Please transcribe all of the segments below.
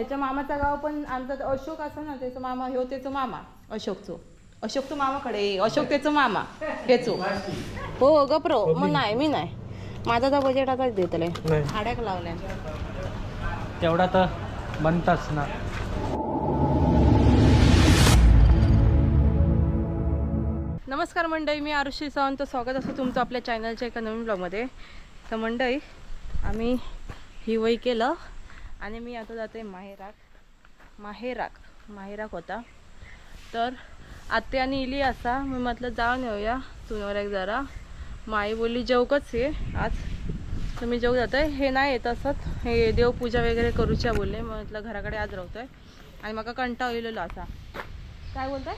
ह्याच्या मामाचा गाव पण आमचा अशोक असा ना त्याचा मामा ह्यो त्याचा मामा अशोकचो. अशोक तो मामाकडे अशोक त्याचा मामा हेचो. हो गप्रो मग नाही मी नाही. माझा तर बजेट आताच देतले नाही. आड्याक लावल्या तेवढा तर बनताच ना. नमस्कार मंडळी मी आरुषी सावंत. स्वागत असं तुमचं आपल्या चॅनलच्या एका नवीन ब्लॉगमध्ये तर मंडळी आम्ही ही वय केलं. आणि मी आता जाते माहेराक माहेराक माहेराक होता. तर आत्याने इली असा मी म्हटलं जाऊन येऊया तुनवर एक जरा. माई बोलली जेवकच ये आज. तुम्ही जेव जात आहे हे नाही येत असत. हे देवपूजा वगैरे करूच्या बोलले. मग म्हटलं घराकडे आज राहतोय आणि मग कंटाळ येलेलो असा. काय बोलताय?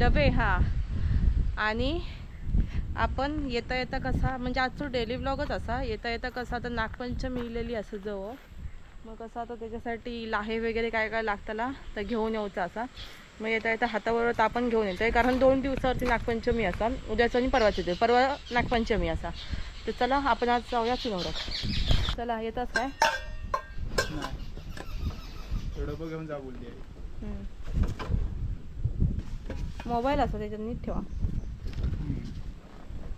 डबे हा. आणि आपण येता येता कसा म्हणजे आजचो डेली ब्लॉगच असा येता येता कसा आता नागपंचमी इलेली असं जवळ. मग कसं आता त्याच्यासाठी लाहे वगैरे काय काय लागताला तर घेऊन यायचं असा. मग येता येता हाताबरोबर तापण घेऊन येतोय कारण दोन दिवसावरती नागपंचमी असा उद्याचं आणि परवाच येते परवा नागपंचमी असा. तर चला आपण आज जाऊया चिनवरात चला येतात काय. मोबाईल असो त्याच्यात नीट ठेवा.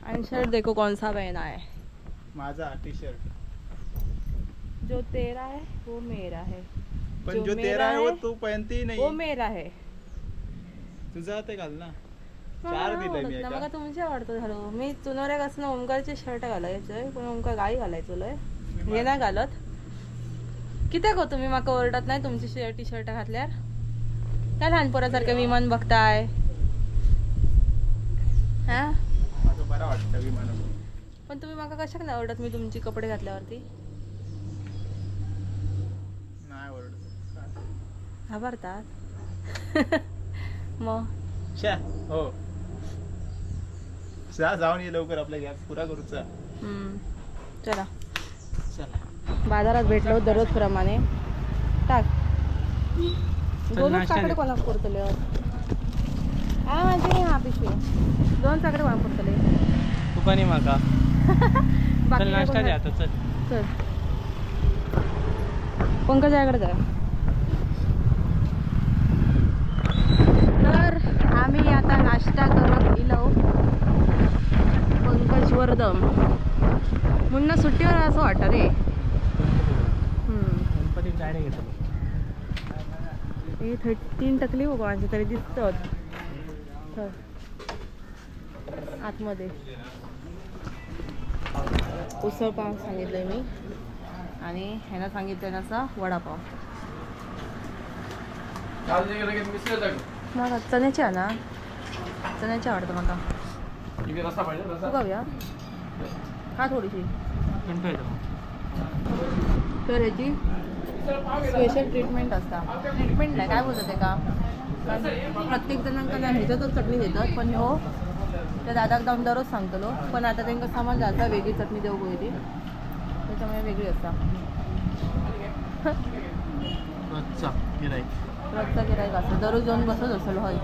आणि शर्ट देखो कौन सा पहना है? माझा टी शर्ट. जो तेरा है वो मेरा है. पण जो तेरा आहे वो तू पहनती वो नाही. मेरा है. तुझा ते घाल ना. चार आवडत मी. मला तुमचे आवडतं झालं. मी चुनवऱ्याक असं ओमकारचे शर्ट घालायचंय पण ओमकार गाई घालायचो लय. हे नाही घालत. किती गो तुम्ही माका ओरडत नाही तुमची टी शर्ट घातल्यावर? काय लहान पोरासारखं विमान बघताय? हा? विमानात पण तुम्ही माका कशाक नाही आवडत मी तुमची कपडे घातल्यावरती. नाही ओरडत. घाबरतात. मग? शा हो. जा जाऊन ये लवकर आपल्या गॅस पुरा करूचा हम्म. चला. चला. बाजारात भेटलो दररोज प्रमाणे टाक दोनच नाश्ता काकडे दे. कोणाक पुरतले हा माझे हा पिशवी. दोन चाकडे कोणाक पुरतले तू पण ये माका बाकी चल नाश्ता द्या आता चल. चल. पंकजाकडे जा तर आम्ही आता नाश्ता करत गेलो. पंकज वर्धम मुन्ना सुट्टीवर असं वाटतं रे. हे थर्टीन टकली बघ माझे तरी दिसतात तर आतमध्ये. उसळ पाव सांगितलंय मी. आणि ह्याला सांगितलं असा वडापाव. मला चण्याची आहे ना चण्याची आवडतं मला. तू खाऊया खा थोडीशी. तर ह्याची स्पेशल ट्रीटमेंट असता. ट्रीटमेंट नाही काय बोलतात ते का? प्रत्येक जणांका नाही ह्याच्यातच चटणी देतात पण हो त्या दादाक जाऊन दररोज सांगतलो. पण आता त्यांना सामान जाता वेगळी चटणी देऊ ती त्याच्यामुळे वेगळी असता. रोजचा गिराईक असतो. दररोज जाऊन बसत असेल होय.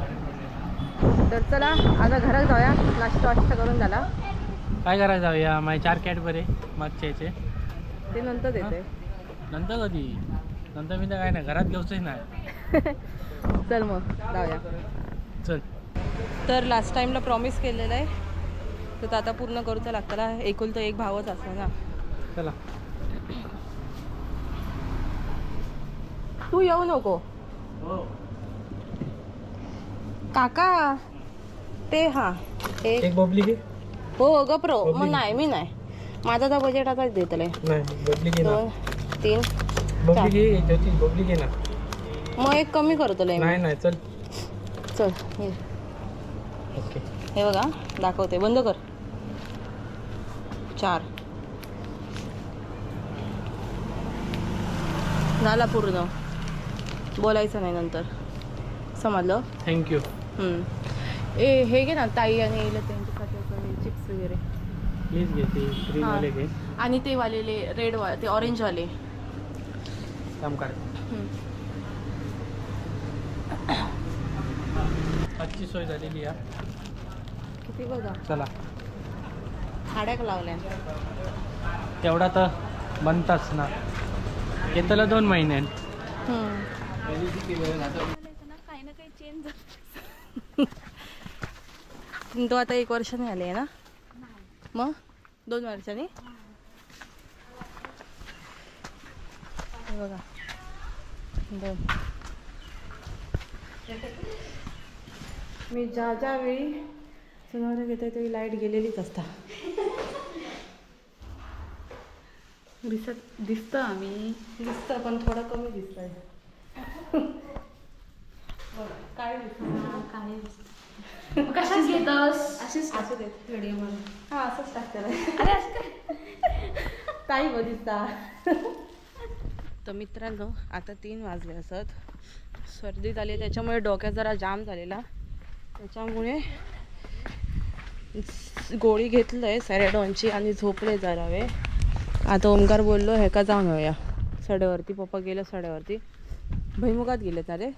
तर चला आता घरात जाऊया. नाश्ता वाश्ता करून झाला. काय करायचं जाऊया? माझे चार कॅट बरे मागच्या याचे. ते नंतर देते. नंतर कधी? नंतर मी तर काय नाही घरात घेऊच नाही. चल मग जाऊया. चल. तर लास्ट टाइमला प्रॉमिस केलेलं आहे. तर ते आता पूर्ण करूचं लागतं एकुलतं एक भावच असतो ना. चला. तू येऊ नको. काका ते हा एक बबली घे. हो गप्रो मग बबली. नाही मी नाही. माझा तर बजेट आताच देतले नाही बबली घे ना. दोन तीन ना. मग एक कमी नाही नाही चल. चल हे ओके. हे बघा दाखवते. बंद कर. चार. झाला पूर्ण. बोलायचं नाही नंतर. समजलं? थँक्यू. ए हे घे ना ताई आणि येईल त्यांच्यासाठी चिप्स वगैरे. प्लीज घे ते ग्रीनवाले घे. आणि ते वालेले रेड वा ते ऑरेंज वाले. काम काढ हम्म. आजची सोय झालेली या किती बघा. चला. हाड्याक लावल्या. तेवढा तर बनताच ना. येताला दोन महिन्यात हम्म. काही ना काही चेंज पण तो आता एक वर्षाने आले ना? मग? दोन वर्षांनी? हे बघा. दोन. मी ज्या ज्या वेळी सुनावल्या घेते तेही लाइट गेलेलीच असता. दिसत दिसतं आम्ही. दिसतं पण थोडं कमी दिसतंय. बघा, काय दिसतं काय कशाच घेतस? अशीच असू देत व्हिडिओमध्ये हा असंच टाकते अरे असं काय? ताई बघितला तर मित्रांनो आता तीन वाजले असत. सर्दी झाली त्याच्यामुळे डोक्यात जरा जाम झालेला. त्याच्यामुळे गोळी घेतलंय सॅरेडॉनची आणि झोपले जरा वेळ आता ओमकार बोललो हे का जाऊन येऊया सड्यावरती पप्पा गेलं सड्यावरती भैमुगात गेले ना रे.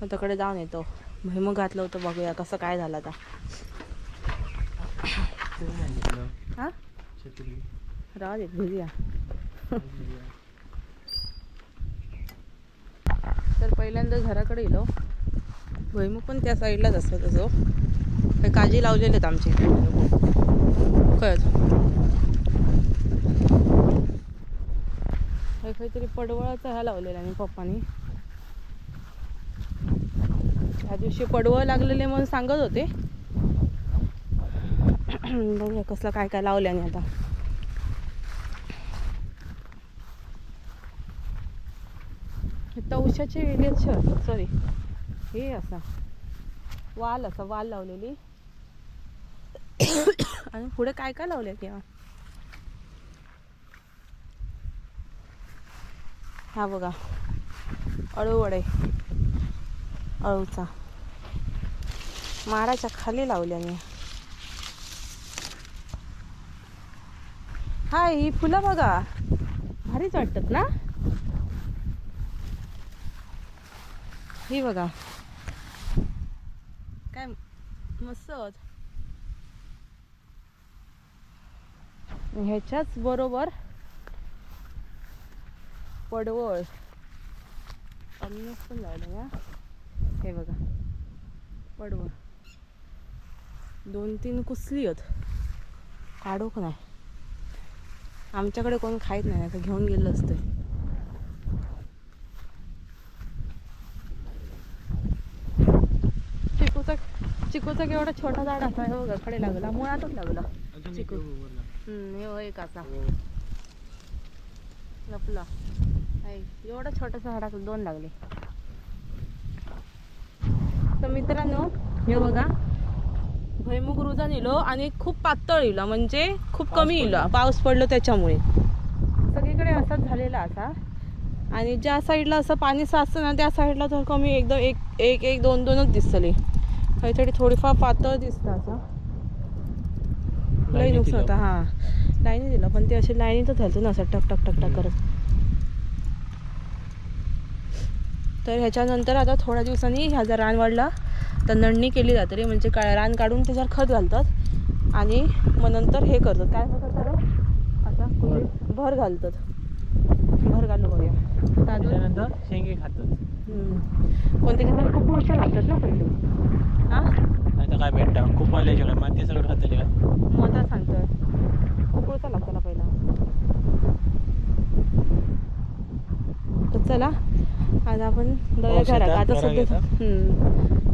मग तिकडे जाऊन येतो. भैमुग घातलं होतं बघूया कसं काय झालं आता? हा. राहू देत भुजिया. तर पहिल्यांदा घराकडे गेलो. भुईमुग पण त्या साईडलाच असतो तसं काही काजी लावलेले आहेत आमचे कळत हे काहीतरी पडवळाचा ह्या लावलेला आहे पप्पानी. त्या दिवशी पडवळ लागलेले म्हणून सांगत होते. बघूया कसलं काय काय लावल्याने आता. तवशाचे वेगळे सॉरी हे असा. वाल असा वाल लावलेली. आणि पुढे काय काय लावले किंवा हा बघा. अळूवडे. अळूचा. माडाच्या खाली लावल्याने हा ही फुलं बघा. भारीच वाटतात ना? ही बघा. मस्त ह्याच्याच बरोबर पडवळ. अननस पण लावलं या हे बघा. पडवळ. दोन तीन कुसली आहेत. काढूक नाही? आमच्याकडे कोण खायत नाही आता घेऊन गेलं असतं चिकूचा चिकूचा केवढा छोटा झाड असा हे बघा कडे लागला. मुळातच लागला. चिकू. हम्म, हे एक असा. हो. लपला. एवढा छोटासा झाडात दोन लागले. तर मित्रांनो हे बघा. भैमुख रुजा नेलो आणि खूप पातळ इला म्हणजे खूप कमी इला पाऊस पडलो त्याच्यामुळे. सगळीकडे असाच झालेला असा. आणि ज्या साईडला असं पाणी साचतं ना त्या साईडला तर कमी एकदम एक एक एक दोन दोनच दिसतले. काहीतरी थोडीफार पातळ दिसतं असं. लई लाईनी नुकसान. होतं हां. लाईनी दिलं पण ते असे लाईनीतच घालतो ना असं टक टक टक टक करत. तर ह्याच्यानंतर आता थोड्या दिवसांनी ह्या जर रान वाढला तर नंडणी केली जाते रे म्हणजे काय रान काढून त्याच्यावर खत घालतात आणि मग नंतर हे करतात. काय करतात आता कुठे भर घालतात. भर घालू बघूया. तांदूळ. त्याच्यानंतर शेंगे खातात. हम्म. पण त्याच्यासाठी खूप वर्ष लागतात ना पहिले. हां? नाही तर काय भेटतं? खूप आल्याशिवाय काय माती सगळं खातले काय मग आता सांगतोय. खूप लागतो ना पहिला. तर चला आज आपण घरात. येता, आता सध्या.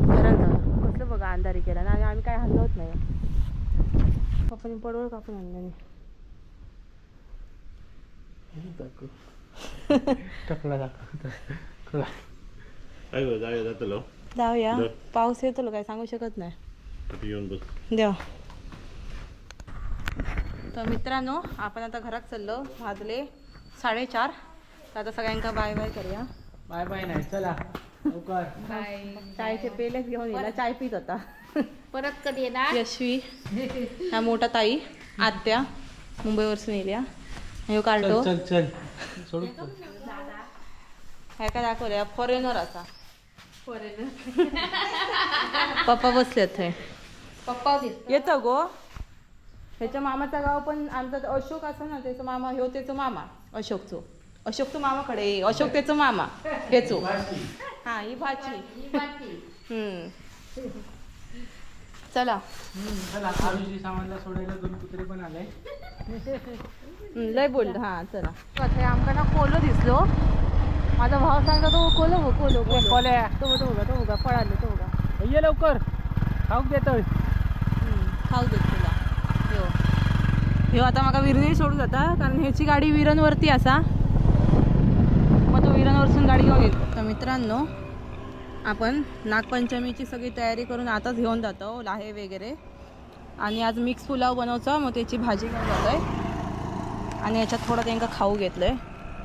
घरात जाऊ कसलं बघा अंधारी केला. ना आणि आम्ही काय हल्लत नाही. आपण पडवळ कापून आणलं टकला दाखव काय गं जाऊया जातलो. जाऊया. बरं. पाऊस येतो काय सांगू शकत नाही. आता येऊन बस. द्या तर मित्रांनो आपण आता घरात चाललो वाजले साडेचार. तर आता सगळ्यांका बाय बाय करूया. बाय बाय नाही चला लवकर. चायचे पेलेच घेऊन येला चाय पित होता. परत कधी येणार? यशवी ह्या मोठा ताई आत्या मुंबईवरसून येल्या ह्यो चल कार्टो. चल चल. सोडू ह्या काय दाखवल्या फॉरेनर असा. पप्पा बसलेत थंय पप्पा येतं गो. ह्याच्या मामाचं गाव पण आमचा अशोक असा ना त्याचा मामा ह्यो त्याचा मामा. अशोकचो. अशोक तो मामाकडे अशोक त्याचं मामा. हेचो. हा ही भाची. हम्म. चला. चला. आरुषी सामानला सोडायला दोन कुत्रे पण आले. हम्म, लय बोल हा चला. आमका ना कोलो दिसलो माझा भाव सांगता तो कोलो हो कोलो कोलो कोल्या तो तो बघा तो बघा पळाले तो बघा ये लवकर. देतोय. हम्म, खाऊ देत तुला. ह्यो ह्यो आता म्हाका विरणेर सोडून जाता कारण ह्याची गाडी विरणवरती असा. मग तो विरणवरसून गाडी घेऊन येईल. तर मित्रांनो आपण नागपंचमीची सगळी तयारी करून आताच घेऊन जातो लाहे वगैरे. आणि आज मिक्स पुलाव बनवचा मग त्याची भाजी घेऊन जातोय. आणि याच्यात थोडं त्यांना खाऊ घेतलंय.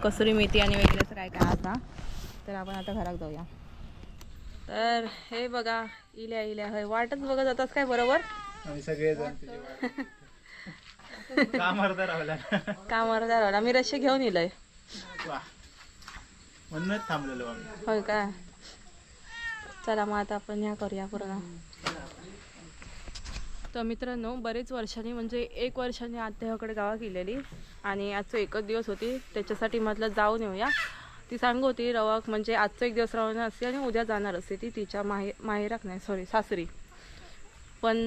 कसुरी मेथी आणि वगैरे असं काय काय आता. तर आपण आता घरात जाऊया. तर हे बघा इल्या इल्या. होय वाटच बघत जातास काय बरोबर? सगळे काम अर्धा राहिला. कामावर आम्ही रश्से घेऊन येलोय म्हणूनच थांबलेलो होय काय? चला मग आता आपण ह्या करूया पूर्ण तर मित्रांनो बरेच वर्षांनी म्हणजे एक वर्षाने आत्याकडे गावा गेलेली आणि आजचं एकच दिवस होती. त्याच्यासाठी म्हटलं जाऊन येऊया. ती सांगू होती रवाक म्हणजे आजचं एक दिवस रवाना असते आणि उद्या जाणार असते. ती तिच्या माहे माहेराक नाही सॉरी सासरी. पण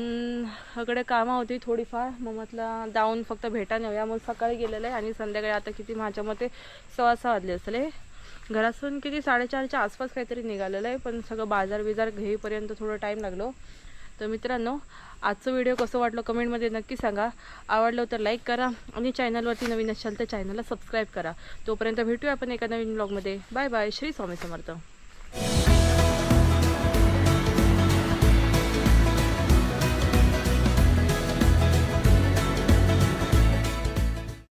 सगळे कामं होती थोडीफार. मग म्हटलं जाऊन फक्त भेटा नेऊया मग सकाळी गेलेलं आहे आणि संध्याकाळी आता किती माझ्या मते सव्वा सहा वाजले असले. घरासून किती साडेचारच्या आसपास काहीतरी निघालेलं आहे पण सगळं बाजार बिजार घेईपर्यंत थोडं टाईम लागलो. तर मित्रांनो आजचं व्हिडिओ कसं वाटलं कमेंटमध्ये नक्की सांगा. आवडलं तर लाईक करा आणि चॅनलवरती नवीन असाल तर चॅनलला सबस्क्राईब करा. तोपर्यंत भेटूया आपण एका नवीन ब्लॉगमध्ये बाय बाय श्री स्वामी समर्थ.